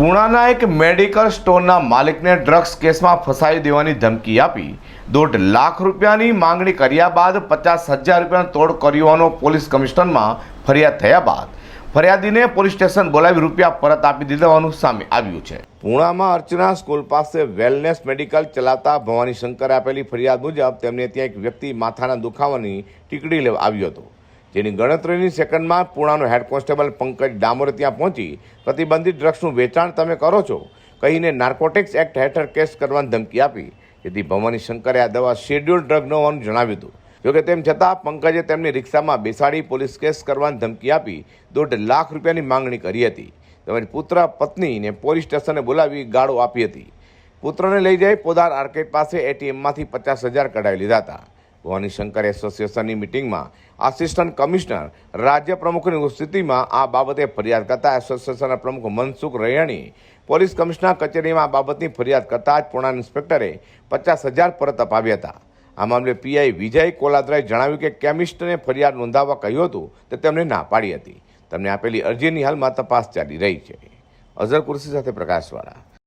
પુણાના એક મેડિકલ સ્ટોરના માલિકને ડ્રગ્સ કેસમાં ફસાવી દેવાની ધમકી આપી. દોઢ લાખ રૂપિયાની માંગણી કર્યા બાદ પચાસ હજાર રૂપિયાનો તોડ કર્યોનો પોલીસ કમિશનરમાં ફરિયાદ થયા બાદ. ફરિયાદીને પોલીસ સ્ટેશન બોલાવી રૂપિયા પરત આપી દીધવાનું સામે આવ્યું છે. પૂણામાં અર્ચના સ્કૂલ પાસે વેલનેસ મેડિકલ ચલાવતા ભવાની શંકરે આપેલી ફરિયાદ મુજબ તેમને ત્યાં એક વ્યક્તિ માથાના દુખાવાની ટીકડી લેવા આવ્યો હતો. જેની ગણતરીની સેકન્ડમાં પુણાનો હેડ કોન્સ્ટેબલ પંકજ ડામોરે ત્યાં પહોંચી. પ્રતિબંધિત ડ્રગ્સનું વેચાણ તમે કરો છો, કહીને નાર્કોટિક્સ એક્ટ હેઠળ કેસ કરવાની ધમકી આપી. જેથી ભવાની શંકરે આ દવા શેડ્યુલ ડ્રગ ન હોવાનું જણાવ્યું હતું. જોકે તેમ છતાં પંકજે તેમની રિક્ષામાં બેસાડી પોલીસ કેસ કરવાની ધમકી આપી, દોઢ લાખ રૂપિયાની માંગણી કરી હતી. તેમજ પુત્ર પત્નીને પોલીસ સ્ટેશને બોલાવી ગાળો આપી હતી. પુત્રને લઈ જઈ પોદાર આર્કેડ પાસે એટીએમમાંથી પચાસ હજાર કઢાવી લીધા હતા. ભવાની શંકર એસોસિએશનની મિટિંગમાં આસિસ્ટન્ટ કમિશનર, રાજ્ય પ્રમુખની ઉપસ્થિતિમાં આ બાબતે ફરિયાદ કરતા એસોસિએશનના પ્રમુખ મનસુખ રૈયાણી, પોલીસ કમિશનર કચેરીમાં આ બાબતની ફરિયાદ કરતા જ પૂર્ણા ઇન્સ્પેક્ટરે પચાસ હજાર પરત અપાવ્યા હતા. આ મામલે પીઆઈ વિજય કોલાદરાએ જણાવ્યું કે કેમિસ્ટને ફરિયાદ નોંધાવવા કહ્યું હતું તે તેમને ના પાડી હતી. તેમને આપેલી અરજીની હાલમાં તપાસ ચાલી રહી છે. અઝર કુર્સી સાથે પ્રકાશવાળા.